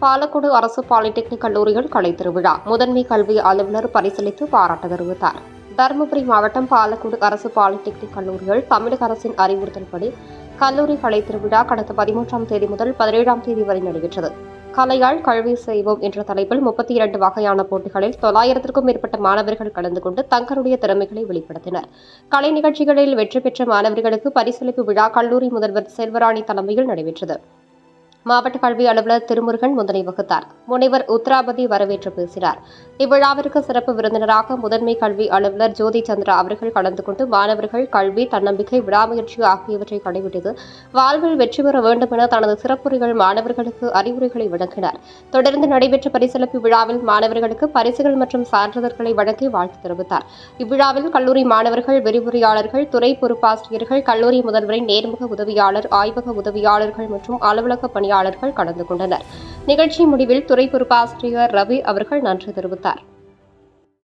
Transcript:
பாலக்கோடு அரசு பாலிடெக்னிக் கல்லூரியில் கலை திருவிழா. முதன்மை கல்வி அலுவலர் பரிசீலித்து பாராட்டு தெரிவித்தார். தருமபுரி மாவட்டம் பாலக்கோடு அரசு பாலிடெக்னிக் கல்லூரியில் தமிழக அரசின் அறிவுறுத்தல்படி கல்லூரி கலை திருவிழா கடந்த பதிமூன்றாம் தேதி முதல் பதினேழாம் தேதி வரை நடைபெற்றது. கலையால் கல்வி செய்வோம் என்ற தலைப்பில் முப்பத்தி இரண்டு வகையான போட்டிகளில் தொள்ளாயிரத்திற்கும் மேற்பட்ட மாணவர்கள் கலந்து கொண்டு தங்களுடைய திறமைகளை வெளிப்படுத்தினர். கலை நிகழ்ச்சிகளில் வெற்றி பெற்ற மாணவர்களுக்கு பரிசளிப்பு விழா கல்லூரி முதல்வர் செல்வராணி தலைமையில் நடைபெற்றது. மாவட்ட கல்வி அலுவலர் திருமுருகன் முதலை வகுத்தார். முனைவர் உத்ராபதி வரவேற்று பேசினார். இவ்விழாவிற்கு சிறப்பு விருந்தினராக முதன்மை கல்வி அலுவலர் ஜோதி சந்திரா அவர்கள் கலந்து கொண்டு மாணவர்கள் கல்வி தன்னம்பிக்கை விடாமுயற்சி ஆகியவற்றை கடைபிடித்து வாழ்வில் வெற்றி பெற வேண்டும் என தனது சிறப்புரைகள் மாணவர்களுக்கு அறிவுரைகளை வழங்கினார். தொடர்ந்து நடைபெற்ற பரிசளிப்பு விழாவில் மாணவர்களுக்கு பரிசுகள் மற்றும் சான்றிதழ்களை வழங்கி வாழ்த்து தெரிவித்தார். இவ்விழாவில் கல்லூரி மாணவர்கள் விரிவுரையாளர்கள் துறை பொறுப்பாசிரியர்கள் கல்லூரி முதல்வரின் நேர்முக உதவியாளர் ஆய்வக உதவியாளர்கள் மற்றும் அலுவலக பணியாளர்கள் கலந்து கொண்டனர். நிகழ்ச்சி முடிவில் துறை பொறுப்பாசிரியர் ரவி அவர்கள் நன்றி தெரிவித்தார்.